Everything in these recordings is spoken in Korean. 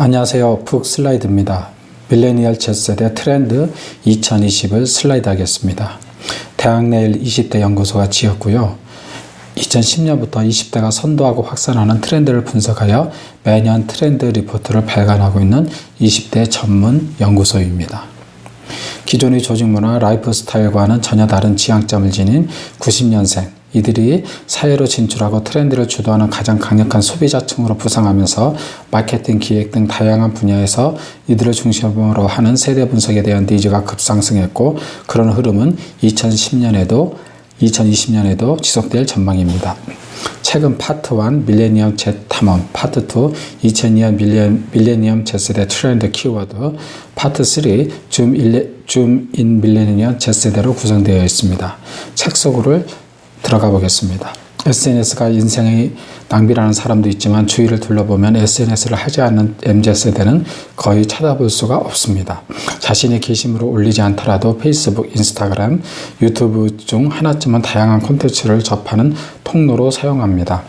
안녕하세요. 북 슬라이드입니다. 밀레니얼 Z세대 트렌드 2020을 슬라이드 하겠습니다. 대학내일 20대 연구소가 지었고요. 2010년부터 20대가 선도하고 확산하는 트렌드를 분석하여 매년 트렌드 리포트를 발간하고 있는 20대 전문 연구소입니다. 기존의 조직 문화, 라이프 스타일과는 전혀 다른 지향점을 지닌 90년생, 이들이 사회로 진출하고 트렌드를 주도하는 가장 강력한 소비자층으로 부상하면서 마케팅, 기획 등 다양한 분야에서 이들을 중심으로 하는 세대 분석에 대한 니즈가 급상승했고 그런 흐름은 2010년에도 2020년에도 지속될 전망입니다. 최근 파트 1 밀레니엄 Z 탐험, 파트 2 2002년 밀레, 밀레니엄 Z세대 트렌드 키워드, 파트 3 줌, 일레, 줌인 밀레니엄 Z세대로 구성되어 있습니다. 책 속으로 들어가 보겠습니다. SNS가 인생의 낭비라는 사람도 있지만 주위를 둘러보면 SNS를 하지 않는 MZ세대는 거의 찾아볼 수가 없습니다. 자신의 게시물을 올리지 않더라도 페이스북, 인스타그램, 유튜브 중 하나쯤은 다양한 콘텐츠를 접하는 통로로 사용합니다.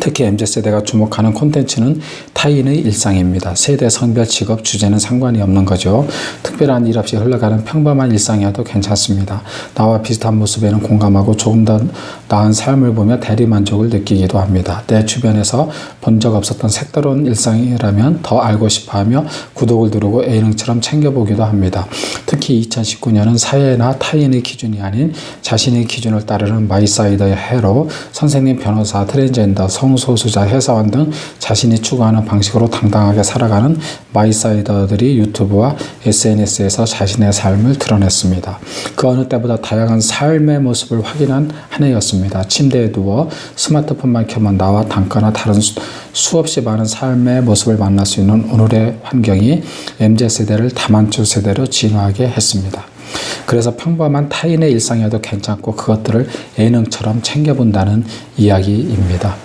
특히 MZ세대가 주목하는 콘텐츠는 타인의 일상입니다. 세대, 성별, 직업, 주제는 상관이 없는 거죠. 특별한 일 없이 흘러가는 평범한 일상이어도 괜찮습니다. 나와 비슷한 모습에는 공감하고 조금 더 나은 삶을 보며 대리만족을 느끼기도 합니다. 내 주변에서 본 적 없었던 색다른 일상이라면 더 알고 싶어 하며 구독을 누르고 예능처럼 챙겨보기도 합니다. 특히 2019년은 사회나 타인의 기준이 아닌 자신의 기준을 따르는 마이사이더의 해로 선생님, 변호사, 트랜스젠더, 성소수자, 회사원 등 자신이 추구하는 방식으로 당당하게 살아가는 마이사이더들이 유튜브와 SNS에서 자신의 삶을 드러냈습니다. 그 어느 때보다 다양한 삶의 모습을 확인한 한 해였습니다. 침대에 누워 스마트폰만 켜면 나와 단가나 다른 수, 수없이 많은 삶의 모습을 만날 수 있는 오늘의 환경이 MZ세대를 다만추 세대로 진화하게 했습니다. 그래서 평범한 타인의 일상이어도 괜찮고 그것들을 예능처럼 챙겨본다는 이야기입니다.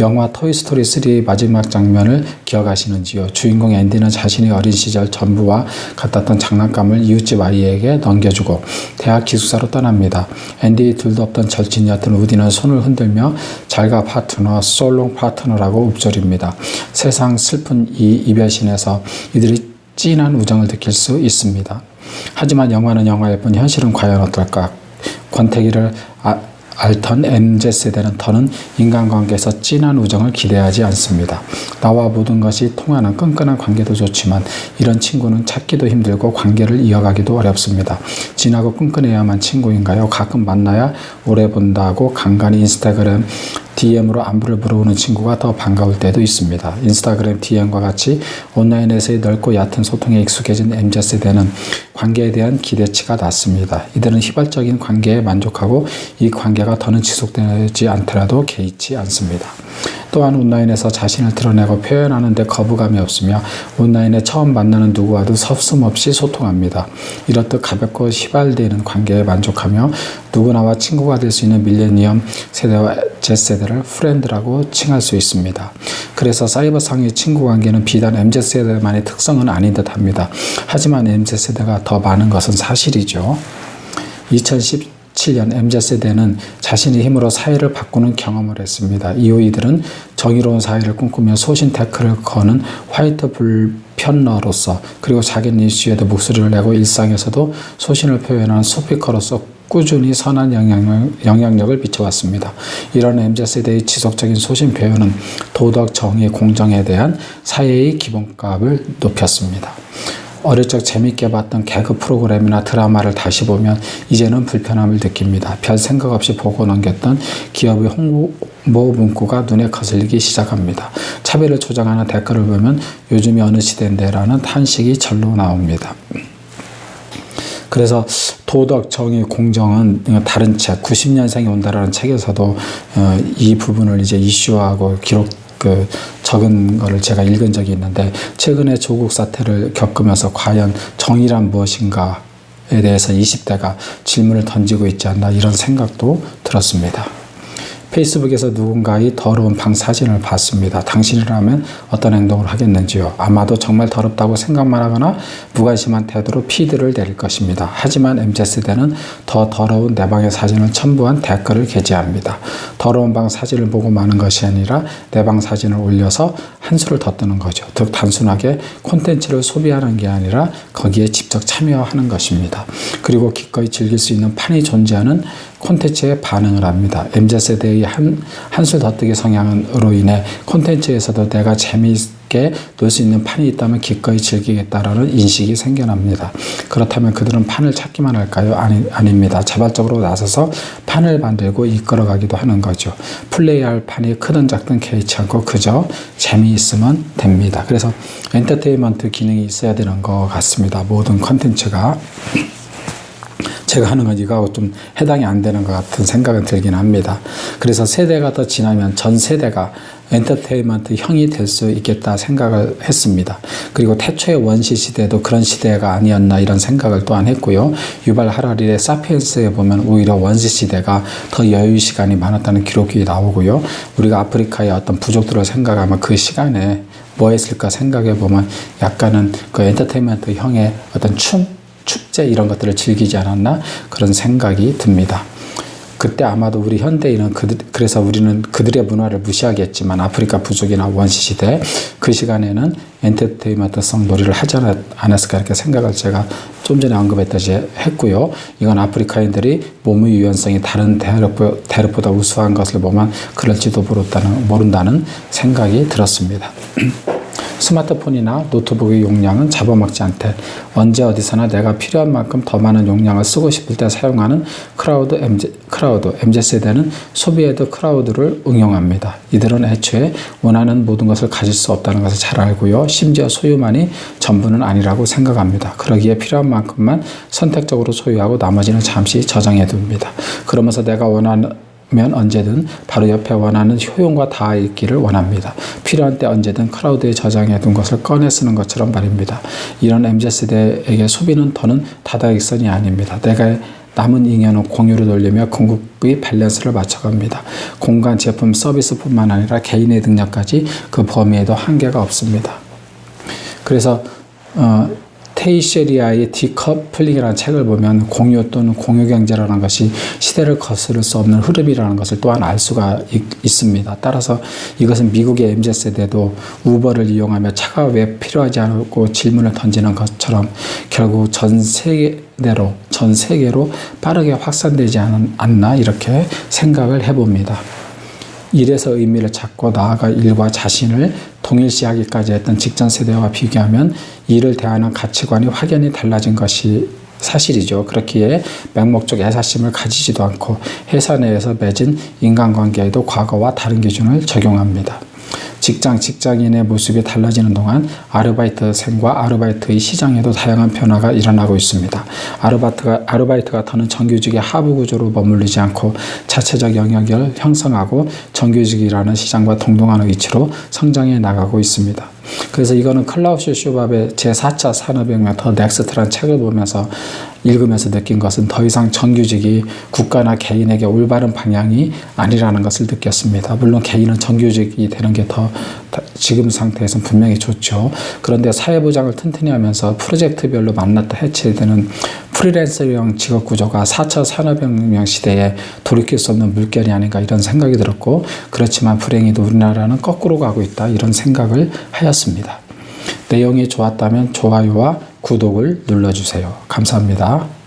영화 토이스토리 3 마지막 장면을 기억하시는지요? 주인공 앤디는 자신의 어린 시절 전부와 같았던 장난감을 이웃집 아이에게 넘겨주고 대학 기숙사로 떠납니다. 앤디 둘도 없던 절친이었던 우디는 손을 흔들며 잘가 파트너, 솔롱 파트너라고 읊조립니다. 세상 슬픈 이 이별신에서 이들이 진한 우정을 느낄 수 있습니다. 하지만 영화는 영화일 뿐 현실은 과연 어떨까? 권태기를 아, 알던 MZ세대는 더는 인간관계에서 진한 우정을 기대하지 않습니다. 나와 모든 것이 통하는 끈끈한 관계도 좋지만 이런 친구는 찾기도 힘들고 관계를 이어가기도 어렵습니다. 진하고 끈끈해야만 친구인가요? 가끔 만나야 오래 본다고 간간히 인스타그램 DM으로 안부를 물어보는 친구가 더 반가울 때도 있습니다. 인스타그램 DM과 같이 온라인에서의 넓고 얕은 소통에 익숙해진 MZ세대는 관계에 대한 기대치가 낮습니다. 이들은 휘발적인 관계에 만족하고 이 관계가 더는 지속되지 않더라도 개의치 않습니다. 또한 온라인에서 자신을 드러내고 표현하는데 거부감이 없으며 온라인에 처음 만나는 누구와도 섭슴없이 소통합니다. 이렇듯 가볍고 휘발되는 관계에 만족하며 누구나와 친구가 될 수 있는 밀레니엄 세대와 Z세대를 프렌드라고 칭할 수 있습니다. 그래서 사이버상의 친구 관계는 비단 MZ세대만의 특성은 아닌 듯 합니다. 하지만 MZ세대가 더 많은 것은 사실이죠. 2010 7년 MZ세대는 자신의 힘으로 사회를 바꾸는 경험을 했습니다. 이후 이들은 정의로운 사회를 꿈꾸며 소신 태클을 거는 화이트 불편러로서 그리고 자기는 이슈에도 목소리를 내고 일상에서도 소신을 표현하는 스피커로서 꾸준히 선한 영향력, 영향력을 비춰왔습니다. 이런 MZ세대의 지속적인 소신 표현은 도덕, 정의, 공정에 대한 사회의 기본값을 높였습니다. 어릴 적 재밌게 봤던 개그 프로그램이나 드라마를 다시 보면 이제는 불편함을 느낍니다. 별 생각 없이 보고 넘겼던 기업의 홍보 문구가 눈에 거슬리기 시작합니다. 차별을 조장하는 댓글을 보면 요즘이 어느 시대인데라는 탄식이 절로 나옵니다. 그래서 도덕, 정의, 공정은 다른 책, 90년생이 온다라는 책에서도 어, 이 부분을 이제 이슈화하고 기록 그 적은 거를 제가 읽은 적이 있는데 최근에 조국 사태를 겪으면서 과연 정의란 무엇인가에 대해서 20대가 질문을 던지고 있지 않나 이런 생각도 들었습니다. 페이스북에서 누군가의 더러운 방 사진을 봤습니다. 당신이라면 어떤 행동을 하겠는지요? 아마도 정말 더럽다고 생각만 하거나 무관심한 태도로 피드를 내릴 것입니다. 하지만 MZ세대는 더 더러운 내 방의 사진을 첨부한 댓글을 게재합니다. 더러운 방 사진을 보고 마는 것이 아니라 내 방 사진을 올려서 한 수를 더 뜨는 거죠. 즉 단순하게 콘텐츠를 소비하는 게 아니라 거기에 직접 참여하는 것입니다. 그리고 기꺼이 즐길 수 있는 판이 존재하는 콘텐츠에 반응을 합니다. MZ세대의 한, 한술 더 뜨기 성향으로 인해 콘텐츠에서도 내가 재미있게 놀 수 있는 판이 있다면 기꺼이 즐기겠다라는 인식이 생겨납니다. 그렇다면 그들은 판을 찾기만 할까요? 아니, 아닙니다. 자발적으로 나서서 판을 만들고 이끌어가기도 하는 거죠. 플레이할 판이 크든 작든 개의치 않고 그저 재미있으면 됩니다. 그래서 엔터테인먼트 기능이 있어야 되는 것 같습니다. 모든 콘텐츠가. 제가 하는 건 이거하고 좀 해당이 안 되는 것 같은 생각은 들긴 합니다. 그래서 세대가 더 지나면 전 세대가 엔터테인먼트 형이 될 수 있겠다 생각을 했습니다. 그리고 태초의 원시 시대도 그런 시대가 아니었나 이런 생각을 또한 했고요. 유발 하라리의 사피엔스에 보면 오히려 원시 시대가 더 여유 시간이 많았다는 기록이 나오고요. 우리가 아프리카의 어떤 부족들을 생각하면 그 시간에 뭐 했을까 생각해 보면 약간은 그 엔터테인먼트 형의 어떤 춤 축제 이런 것들을 즐기지 않았나 그런 생각이 듭니다. 그때 아마도 우리 현대인은 그들, 그래서 우리는 그들의 문화를 무시하겠지만 아프리카 부족이나 원시 시대 그 시간에는 엔터테인먼트성 놀이를 하지 않았을까 이렇게 생각을 제가 좀 전에 언급했듯이 했고요. 이건 아프리카인들이 몸의 유연성이 다른 대륙, 대륙보다 우수한 것을 보면 그럴지도 모른다는, 모른다는 생각이 들었습니다. 스마트폰이나 노트북의 용량은 잡아먹지 않되 언제 어디서나 내가 필요한 만큼 더 많은 용량을 쓰고 싶을 때 사용하는 크라우드 MZ, 크라우드 MZ세대는 소비에도 크라우드를 응용합니다. 이들은 애초에 원하는 모든 것을 가질 수 없다는 것을 잘 알고요. 심지어 소유만이 전부는 아니라고 생각합니다. 그러기에 필요한 만큼만 선택적으로 소유하고 나머지는 잠시 저장해 둡니다. 그러면서 내가 원하는 면 언제든 바로 옆에 원하는 효용과 닿아 있기를 원합니다. 필요한 때 언제든 클라우드에 저장해 둔 것을 꺼내 쓰는 것처럼 말입니다. 이런 MZ세대에게 소비는 더는 다다익선이 아닙니다. 내가 남은 잉여는 공유로 돌리며 궁극의 밸런스를 맞춰갑니다. 공간, 제품, 서비스뿐만 아니라 개인의 능력까지 그 범위에도 한계가 없습니다. 그래서 어, 테이셰리아의 디커플링이라는 책을 보면 공유 또는 공유 경제라는 것이 시대를 거스를 수 없는 흐름이라는 것을 또한 알 수가 있, 습니다 따라서 이것은 미국의 MZ세대도 우버를 이용하며 차가 왜 필요하지 않고 질문을 던지는 것처럼 결국 전 세계대로, 전 세계로 빠르게 확산되지 않나 이렇게 생각을 해봅니다. 일에서 의미를 찾고 나아가 일과 자신을 동일시하기까지 했던 직전 세대와 비교하면 일을 대하는 가치관이 확연히 달라진 것이 사실이죠. 그렇기에 맹목적 애사심을 가지지도 않고 회사 내에서 맺은 인간관계에도 과거와 다른 기준을 적용합니다. 직장, 직장인의 모습이 달라지는 동안 아르바이트생과 아르바이트의 시장에도 다양한 변화가 일어나고 있습니다. 아르바이트가, 아르바이트가 더는 정규직의 하부 구조로 머물리지 않고 자체적 영역을 형성하고 정규직이라는 시장과 동등한 위치로 성장해 나가고 있습니다. 그래서 이거는 클라우스 슈밥의 제4차 산업혁명 더 넥스트라는 책을 보면서 읽으면서 느낀 것은 더 이상 정규직이 국가나 개인에게 올바른 방향이 아니라는 것을 느꼈습니다. 물론 개인은 정규직이 되는 게 더 지금 상태에서는 분명히 좋죠. 그런데 사회보장을 튼튼히 하면서 프로젝트별로 만났다 해체되는 프리랜서형 직업 구조가 4차 산업혁명 시대에 돌이킬 수 없는 물결이 아닌가 이런 생각이 들었고 그렇지만 불행히도 우리나라는 거꾸로 가고 있다 이런 생각을 하였습니다. 내용이 좋았다면 좋아요와 구독을 눌러주세요. 감사합니다.